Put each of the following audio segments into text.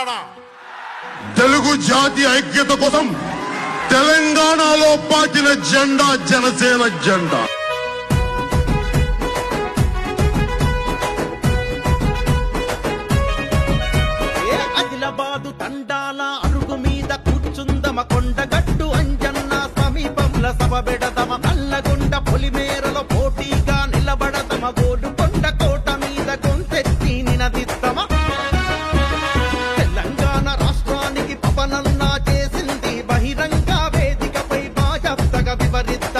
తెలంగాణ. తెలుగు జాతి ఐక్యత కోసం తెలంగాణలో పాటిన జెండా జనసేన జెండా. తండాల మీద కొండగట్టు అంజన్న సమీపంలో సభ పెడతమ నల్లగొండ పొలిమేర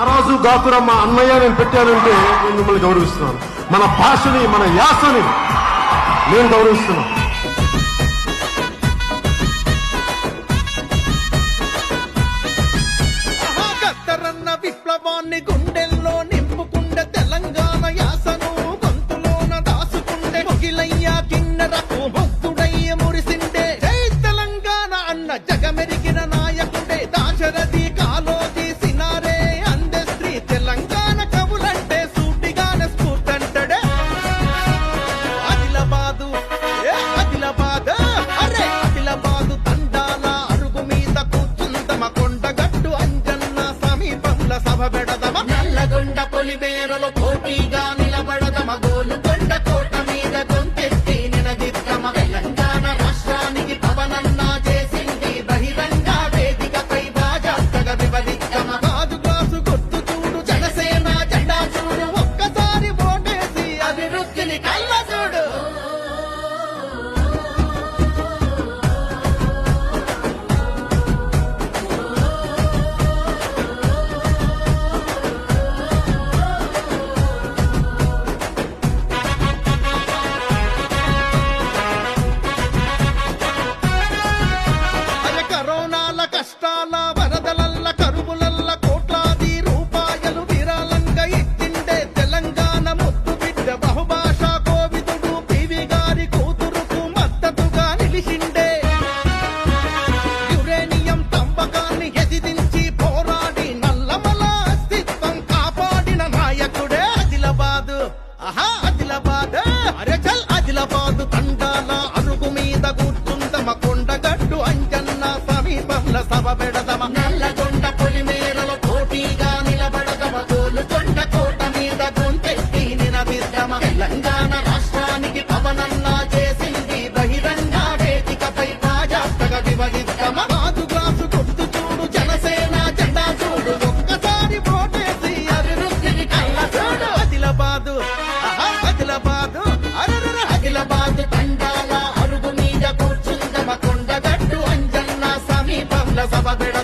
అరాజు రోజు మా అన్నయ్య నేను పెట్టానంటే నేను మిమ్మల్ని గౌరవిస్తున్నాను. మన భాషని మన యాసని నేను గౌరవిస్తున్నాను. విప్లవాన్ని వేలలో పోటీగా నిలబడద మగోలు కొండ కోట మీద గొంతెత్తి నిలదిత్తమ తెలంగాణ రాష్ట్రానికి అరే చల్ అదిలాబాదు తండాల అరుగు మీద కూర్చుందమ కొండగట్టు అంజన్న సమీపంలో సభ పెడదమ. నల్లగొండ పొలిమేరలో పోటీగా నిలబడదమ. తోలుకొండ కోట మీద గొంతెత్తి నినదిద్దమ తెలంగాణ రాష్ట్రానికి పవనన్నా Sabadell